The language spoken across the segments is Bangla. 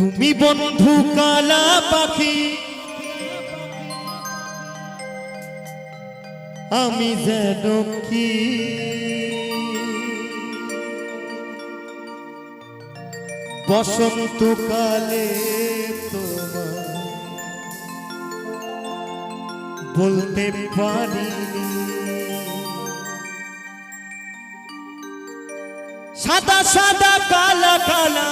তুমি বন্ধু কালা পাখি। আমি যেন কি? বসন্তকালে তোমার বলতে পারিনি। সাদা সাদা কালা কালা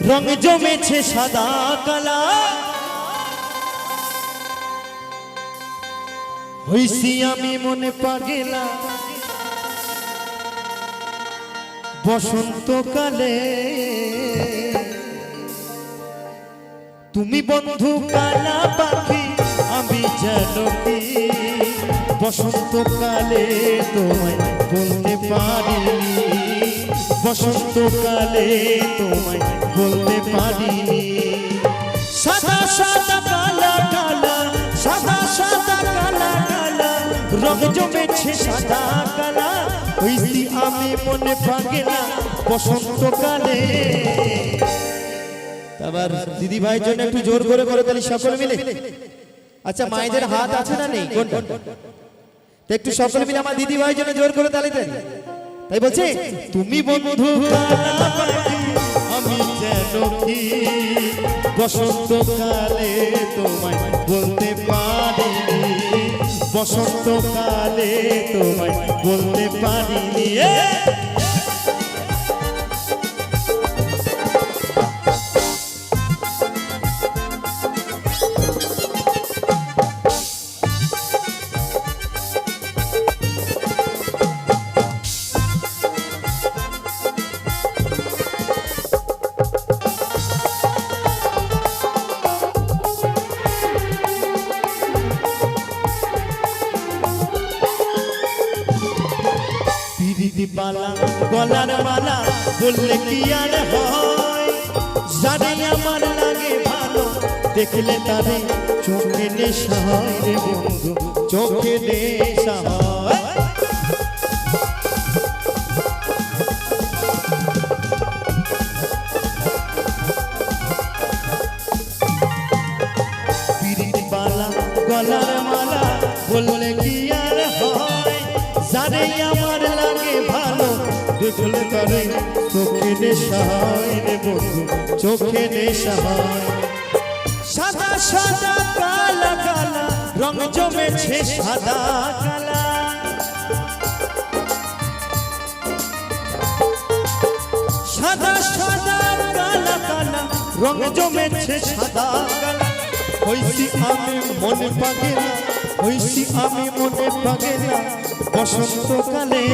রং জমেছে সাদা কালা। হইছি আমি মনে পাগেলা। বসন্তকালে তুমি বন্ধু কালা পাখি, আমি জানো বসন্তকালে তোমায় বলতে পারিনি। বসন্তকালে তোমায় বলতে পারিনি। সাদা সাদা কালা কালা সাদা সাদা কালা কালা রং জমেছে সাদা কালা। হইছি আমি মনে পাগে না বসন্তকালে। আবার দিদি ভাইয়ের জন্য একটু জোর করে করে তাহলে সকলে মিলে। আচ্ছা মায়েদের হাত আছে না নেই? একটু সকলে মিলে আমার দিদি ভাইয়ের জন্য জোর করে তালি দেন। তাই বলছে, তুমি বন্ধু আমি যেন কি বসন্তকালে তোমায় বলতে পারিনি, বসন্তকালে তোমায় বলতে পারিনি পালা গলার মালা বললে কি আর হয়? জানে আমার লাগে ভালো, দেখলে তারে চোখে নেশা চোখে গলার মালা বললে কি আর হয়? আমার ভালো। দেখলে তারে চোখে নেশা হয় রে বন্ধু, চোখে নেশা হয়। সাদা সাদা কালা কালা, রং জমেছে সাদা, কালা। সাদা সাদা, কালা কালা, রং জমেছে সাদা, কালা। হইছি আমি মনে পাগেলা। হইছি আমি মনে পাগেলা বসন্তকালে।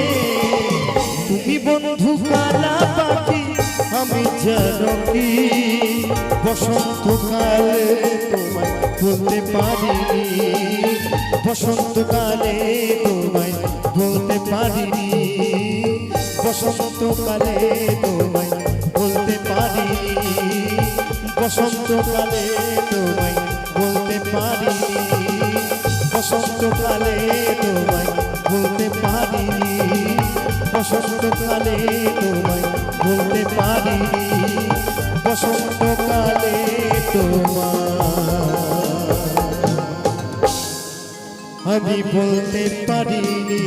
তুমি বন্ধু কালা পাখি আমি জানো কি বসন্তকালে তোমায় বলতে পারিনি। বসন্তকালে তোমায় বলতে পারিনি। বসন্তকালে তোমায় বলতে পারিনি। বসন্তকালে তোমায় বলতে পারিনি। বসন্তকালে তোমায় বলতে পারিনি। বসন্তকালে তোমায় বলতে বসন্ত বসন্তকালে তোমায় আমি বলতে পারিনি।